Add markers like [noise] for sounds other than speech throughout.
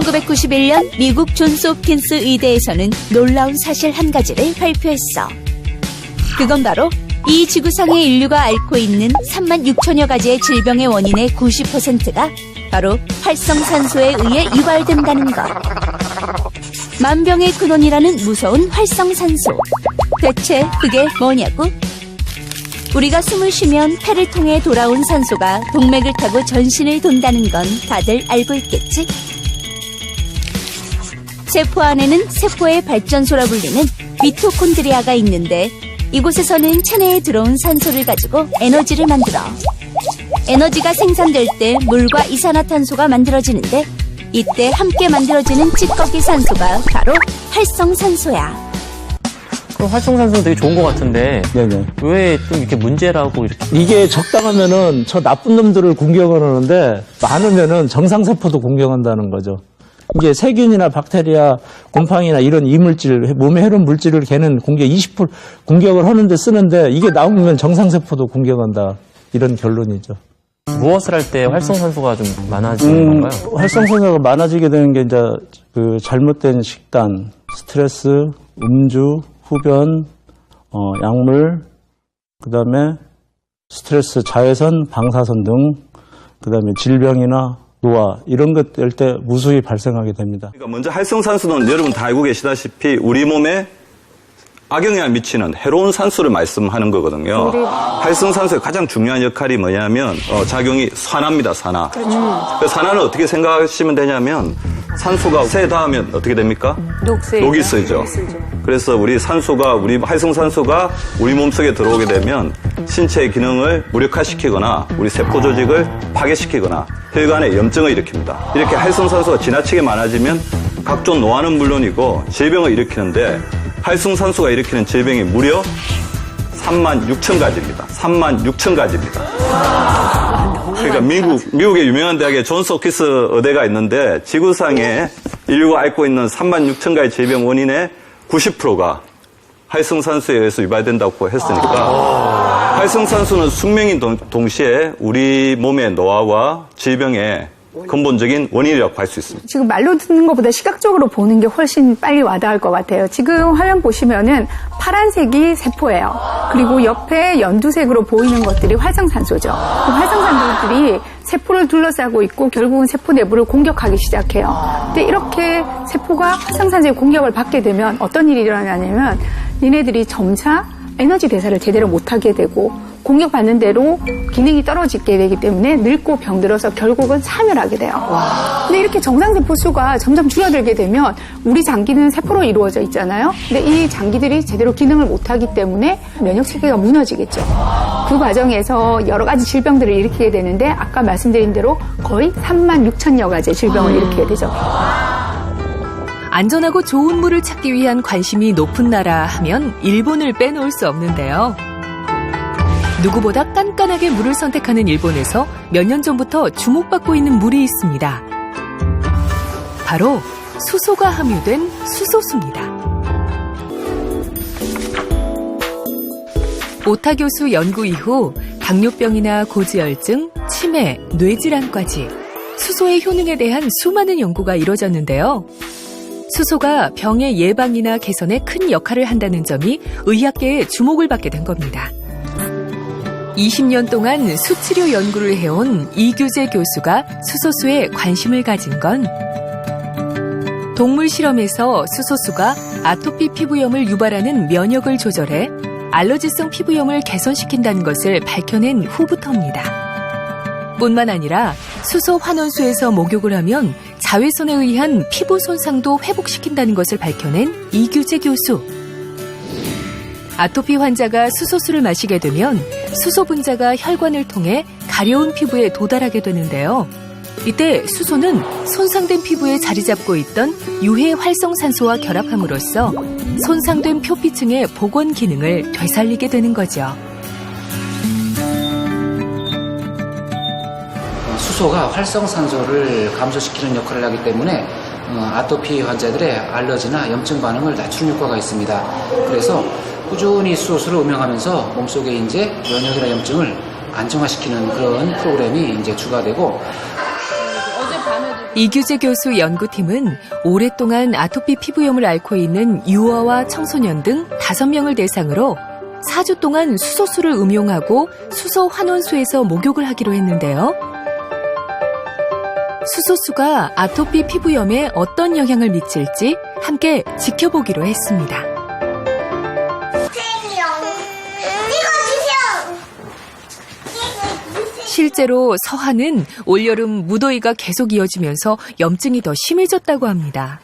1991년 미국 존스 홉킨스 의대에서는 놀라운 사실 한 가지를 발표했어. 그건 바로 이 지구상의 인류가 앓고 있는 3만 6천여 가지의 질병의 원인의 90%가 바로 활성산소에 의해 유발된다는 것. 만병의 근원이라는 무서운 활성산소. 대체 그게 뭐냐고? 우리가 숨을 쉬면 폐를 통해 돌아온 산소가 동맥을 타고 전신을 돈다는 건 다들 알고 있겠지? 세포 안에는 세포의 발전소라 불리는 미토콘드리아가 있는데 이곳에서는 체내에 들어온 산소를 가지고 에너지를 만들어. 에너지가 생산될 때 물과 이산화탄소가 만들어지는데 이때 함께 만들어지는 찌꺼기 산소가 바로 활성산소야. 그럼 활성산소는 되게 좋은 것 같은데 네네. 왜좀 이렇게 문제라고 이렇게 이게 적당하면은 저 나쁜 놈들을 공격을 하는데 많으면은 정상세포도 공격한다는 거죠. 이게 세균이나 박테리아, 곰팡이나 이런 이물질, 몸에 해로운 물질을 걔는 공격 20% 공격을 하는데 쓰는데 이게 나오면 정상세포도 공격한다. 이런 결론이죠. 무엇을 할 때 활성 산소가 좀 많아지는 음, 건가요? 활성 산소가 많아지게 되는 게 이제 그 잘못된 식단, 스트레스, 음주, 흡연, 어, 약물, 그 다음에 스트레스, 자외선, 방사선 등, 그 다음에 질병이나 노화 이런 것들 때 무수히 발생하게 됩니다. 그러니까 먼저 활성산소는 여러분 다 알고 계시다시피 우리 몸에 악영향을 미치는 해로운 산소를 말씀하는 거거든요. 활성산소의 가장 중요한 역할이 뭐냐면 어, 작용이 산화입니다. 산화. 그 산화는 어떻게 생각하시면 되냐면 산소가 새 닿으면 어떻게 됩니까? 녹슬. 녹이 쓰죠. 그래서 우리 산소가 우리 활성산소가 우리 몸속에 들어오게 되면 신체의 기능을 무력화시키거나 우리 세포 조직을 파괴시키거나 혈관에 염증을 일으킵니다. 이렇게 활성산소가 지나치게 많아지면 각종 노화는 물론이고 질병을 일으키는데 활성산소가 일으키는 질병이 무려 3만 6천 가지입니다. 3만 6천 가지입니다. 그러니까 미국, 미국의 유명한 대학에 존스 호키스 의대가 있는데 지구상에 인류가 앓고 있는 3만 6천 가지 질병 원인의 90%가 활성산소에 의해서 유발된다고 했으니까 활성산소는 숙명인 동- 동시에 우리 몸의 노화와 질병의 근본적인 원인이라고 할 수 있습니다. 지금 말로 듣는 것보다 시각적으로 보는 게 훨씬 빨리 와닿을 것 같아요. 지금 화면 보시면은 파란색이 세포예요. 그리고 옆에 연두색으로 보이는 것들이 활성산소죠. 그 활성산소들이 세포를 둘러싸고 있고 결국은 세포 내부를 공격하기 시작해요. 근데 이렇게 세포가 활성산소의 공격을 받게 되면 어떤 일이 일어나냐면 얘네들이 점차 에너지 대사를 제대로 못하게 되고 공격받는 대로 기능이 떨어지게 되기 때문에 늙고 병들어서 결국은 사멸하게 돼요. 근데 이렇게 정상세포 수가 점점 줄어들게 되면 우리 장기는 세포로 이루어져 있잖아요. 근데 이 장기들이 제대로 기능을 못하기 때문에 면역 체계가 무너지겠죠. 그 과정에서 여러 가지 질병들을 일으키게 되는데 아까 말씀드린 대로 거의 3만 6천여 가지의 질병을 일으키게 되죠. 안전하고 좋은 물을 찾기 위한 관심이 높은 나라 하면 일본을 빼놓을 수 없는데요. 누구보다 깐깐하게 물을 선택하는 일본에서 몇 년 전부터 주목받고 있는 물이 있습니다. 바로 수소가 함유된 수소수입니다. 오타 교수 연구 이후 당뇨병이나 고지혈증, 치매, 뇌질환까지 수소의 효능에 대한 수많은 연구가 이뤄졌는데요. 수소가 병의 예방이나 개선에 큰 역할을 한다는 점이 의학계의 주목을 받게 된 겁니다. 20년 동안 수치료 연구를 해온 이규재 교수가 수소수에 관심을 가진 건 동물 실험에서 수소수가 아토피 피부염을 유발하는 면역을 조절해 알러지성 피부염을 개선시킨다는 것을 밝혀낸 후부터입니다. 뿐만 아니라 수소 환원수에서 목욕을 하면 자외선에 의한 피부 손상도 회복시킨다는 것을 밝혀낸 이규재 교수. 아토피 환자가 수소수를 마시게 되면 수소 분자가 혈관을 통해 가려운 피부에 도달하게 되는데요. 이때 수소는 손상된 피부에 자리 잡고 있던 유해 활성산소와 결합함으로써 손상된 표피층의 복원 기능을 되살리게 되는 거죠. 수소가 활성산소를 감소시키는 역할을 하기 때문에 어, 아토피 환자들의 알러지나 염증 반응을 낮추는 효과가 있습니다. 그래서 꾸준히 수소수를 음용하면서 몸속에 이제 면역이나 염증을 안정화시키는 그런 프로그램이 이제 추가되고 이규재 교수 연구팀은 오랫동안 아토피 피부염을 앓고 있는 유아와 청소년 등 5명을 대상으로 4주 동안 수소수를 음용하고 수소 환원수에서 목욕을 하기로 했는데요. 수소수가 아토피 피부염에 어떤 영향을 미칠지 함께 지켜보기로 했습니다. 실제로 서한은 올여름 무더위가 계속 이어지면서 염증이 더 심해졌다고 합니다.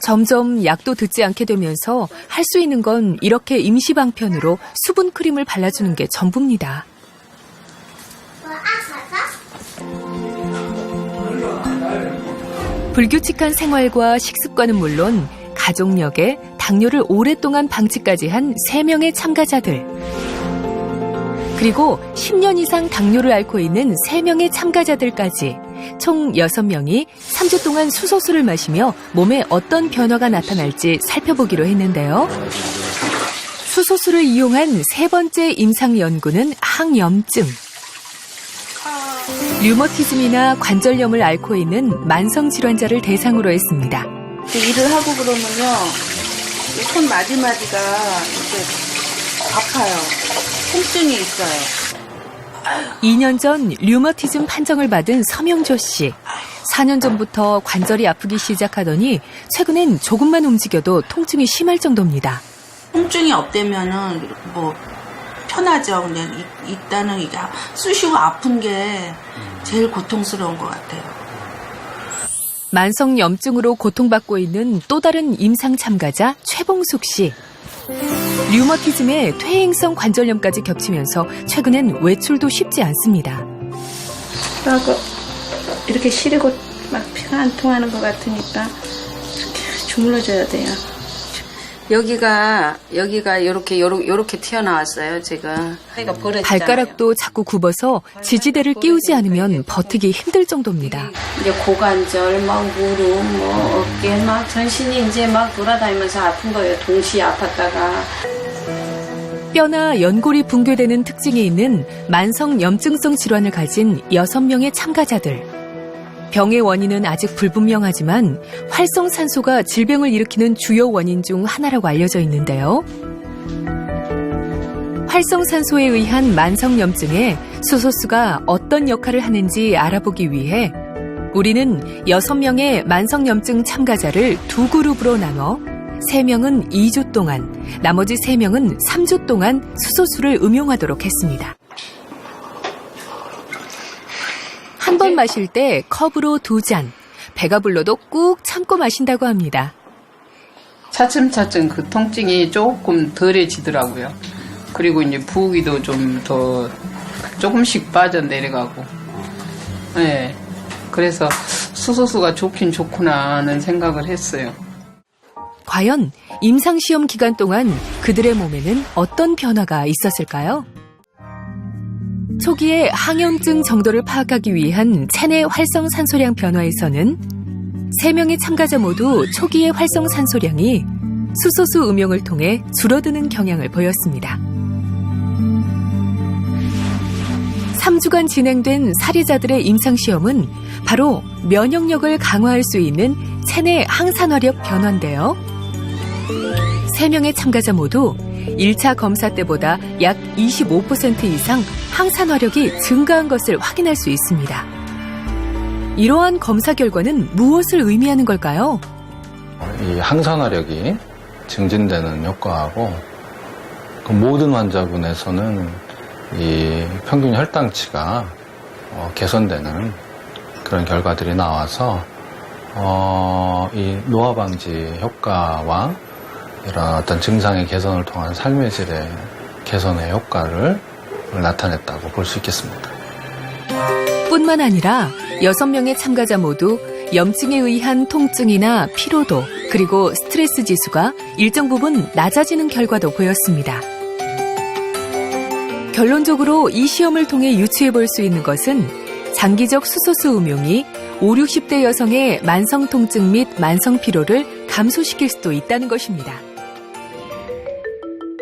점점 약도 듣지 않게 되면서 할 수 있는 건 이렇게 임시방편으로 수분 크림을 발라주는 게 전부입니다. 불규칙한 생활과 식습관은 물론 가족력에 당뇨를 오랫동안 방치까지 한 3명의 참가자들. 그리고 10년 이상 당뇨를 앓고 있는 3명의 참가자들까지 총 6명이 3주 동안 수소수를 마시며 몸에 어떤 변화가 나타날지 살펴보기로 했는데요. 수소수를 이용한 세 번째 임상 연구는 항염증. 류머티즘이나 관절염을 앓고 있는 만성 질환자를 대상으로 했습니다. 일을 하고 그러면요, 이손 마디마디가 이렇게 아파요. 통증이 있어요. 2년 전 류머티즘 판정을 받은 서명조 씨. 4년 전부터 관절이 아프기 시작하더니 최근엔 조금만 움직여도 통증이 심할 정도입니다. 통증이 없다면은 뭐 편하죠. 이- 일단은 이게 쑤시고 아픈 게 제일 고통스러운 것 같아요. 만성 염증으로 고통받고 있는 또 다른 임상 참가자 최봉숙 씨. 류머티즘에 퇴행성 관절염까지 겹치면서 최근엔 외출도 쉽지 않습니다. 이렇게 시리고 막 피가 안 통하는 것 같으니까 이렇게 주물러줘야 돼요. 여기가 여기가 이렇게 요렇게 튀어나왔어요 지금. 버렸잖아요. 발가락도 자꾸 굽어서 지지대를 끼우지 않으면 버티기 힘들 정도입니다. 이제 고관절, 막 무릎, 뭐 어깨, 막 전신이 이제 막 돌아다니면서 아픈 거예요. 동시에 아팠다가. 뼈나 연골이 붕괴되는 특징이 있는 만성 염증성 질환을 가진 6명의 참가자들. 병의 원인은 아직 불분명하지만 활성산소가 질병을 일으키는 주요 원인 중 하나라고 알려져 있는데요. 활성산소에 의한 만성 염증에 수소수가 어떤 역할을 하는지 알아보기 위해 우리는 6명의 만성 염증 참가자를 두 그룹으로 나눠 3명은 2주 동안, 나머지 3명은 3주 동안 수소수를 음용하도록 했습니다. 한 번 마실 때 컵으로 두 잔, 배가 불러도 꾹 참고 마신다고 합니다. 차츰차츰 그 통증이 조금 덜해지더라고요. 그리고 이제 부기도 좀 더 조금씩 빠져 내려가고. 네. 그래서 수소수가 좋긴 좋구나 하는 생각을 했어요. 과연 임상시험 기간 동안 그들의 몸에는 어떤 변화가 있었을까요? 초기에 항염증 정도를 파악하기 위한 체내 활성산소량 변화에서는 3명의 참가자 모두 초기의 활성산소량이 수소수 음용을 통해 줄어드는 경향을 보였습니다. 3주간 진행된 사례자들의 임상시험은 바로 면역력을 강화할 수 있는 체내 항산화력 변화인데요. 3명의 참가자 모두 1차 검사 때보다 약 25% 이상 항산화력이 증가한 것을 확인할 수 있습니다. 이러한 검사 결과는 무엇을 의미하는 걸까요? 이 항산화력이 증진되는 효과하고 그 모든 환자분에서는 이 평균 혈당치가 어, 개선되는 그런 결과들이 나와서 어, 이 노화 방지 효과와 이런 어떤 증상의 개선을 통한 삶의 질의 개선의 효과를 나타냈다고 볼 수 있겠습니다. 뿐만 아니라 6명의 참가자 모두 염증에 의한 통증이나 피로도 그리고 스트레스 지수가 일정 부분 낮아지는 결과도 보였습니다. 결론적으로 이 시험을 통해 유추해 볼 수 있는 것은 장기적 수소수 음용이 5, 60대 여성의 만성 통증 및 만성 피로를 감소시킬 수도 있다는 것입니다.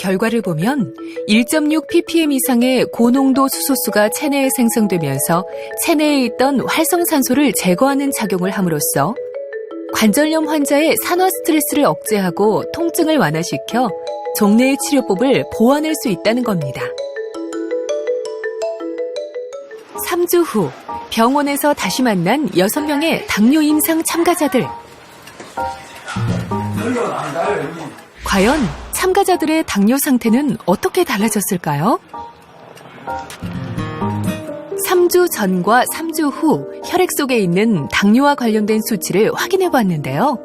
결과를 보면 1.6 ppm 이상의 고농도 수소수가 체내에 생성되면서 체내에 있던 활성산소를 제거하는 작용을 함으로써 관절염 환자의 산화 스트레스를 억제하고 통증을 완화시켜 종래의 치료법을 보완할 수 있다는 겁니다. 3주 후 병원에서 다시 만난 6명의 당뇨 임상 참가자들. 과연 참가자들의 당뇨 상태는 어떻게 달라졌을까요? 3주 전과 3주 후 혈액 속에 있는 당뇨와 관련된 수치를 확인해 봤는데요.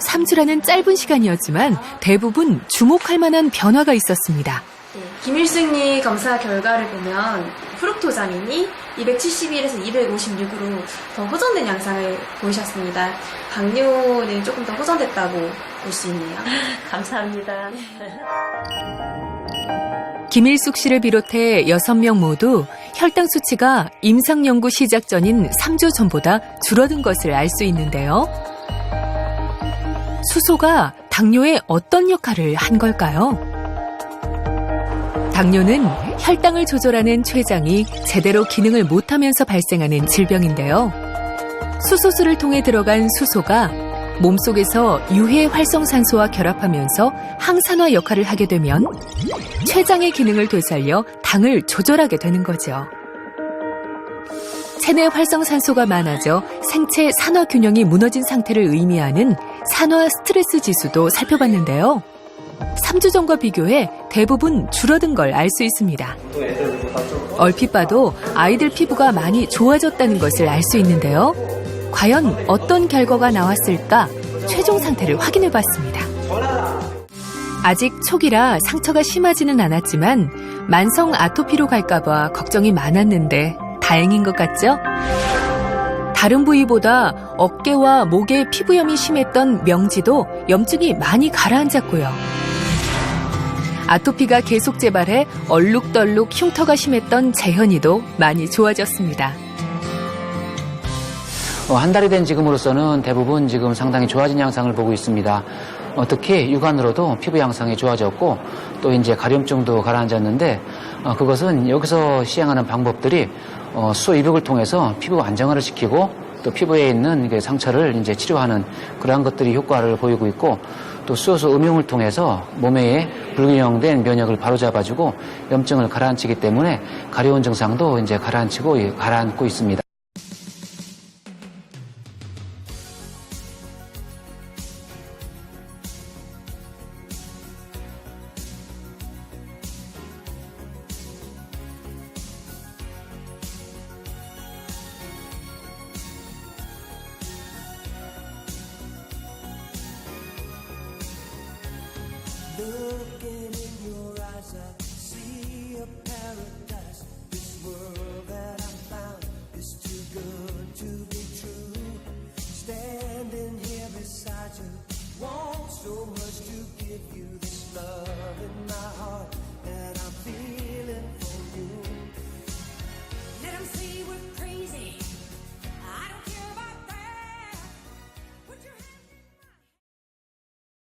3주라는 짧은 시간이었지만 대부분 주목할 만한 변화가 있었습니다. 네, 김일승리 검사 결과를 보면 프룩토자민이 271에서 256으로 더 호전된 양상을 보이셨습니다. 당뇨는 조금 더 호전됐다고 볼 수 있네요. [laughs] 감사합니다. [laughs] 김일숙 씨를 비롯해 6명 모두 혈당 수치가 임상 연구 시작 전인 3주 전보다 줄어든 것을 알 수 있는데요. 수소가 당뇨에 어떤 역할을 한 걸까요? 당뇨는 혈당을 조절하는 췌장이 제대로 기능을 못하면서 발생하는 질병인데요. 수소수를 통해 들어간 수소가 몸속에서 유해 활성산소와 결합하면서 항산화 역할을 하게 되면 췌장의 기능을 되살려 당을 조절하게 되는 거죠. 체내 활성산소가 많아져 생체 산화 균형이 무너진 상태를 의미하는 산화 스트레스 지수도 살펴봤는데요. 3주 전과 비교해 대부분 줄어든 걸 알 수 있습니다. 얼핏 봐도 아이들 피부가 많이 좋아졌다는 것을 알 수 있는데요. 과연 어떤 결과가 나왔을까 최종 상태를 확인해 봤습니다. 아직 초기라 상처가 심하지는 않았지만 만성 아토피로 갈까봐 걱정이 많았는데 다행인 것 같죠? 다른 부위보다 어깨와 목에 피부염이 심했던 명지도 염증이 많이 가라앉았고요. 아토피가 계속 재발해 얼룩덜룩 흉터가 심했던 재현이도 많이 좋아졌습니다. 어, 한 달이 된 지금으로서는 대부분 지금 상당히 좋아진 양상을 보고 있습니다. 어, 특히 육안으로도 피부 양상이 좋아졌고 또 이제 가려움증도 가라앉았는데 어, 그것은 여기서 시행하는 방법들이 어, 수소 입욕을 통해서 피부 안정화를 시키고 또 피부에 있는 상처를 이제 치료하는 그러한 것들이 효과를 보이고 있고 또 수소수 음용을 통해서 몸에 불균형된 면역을 바로잡아주고 염증을 가라앉히기 때문에 가려운 증상도 이제 가라앉히고 예, 가라앉고 있습니다.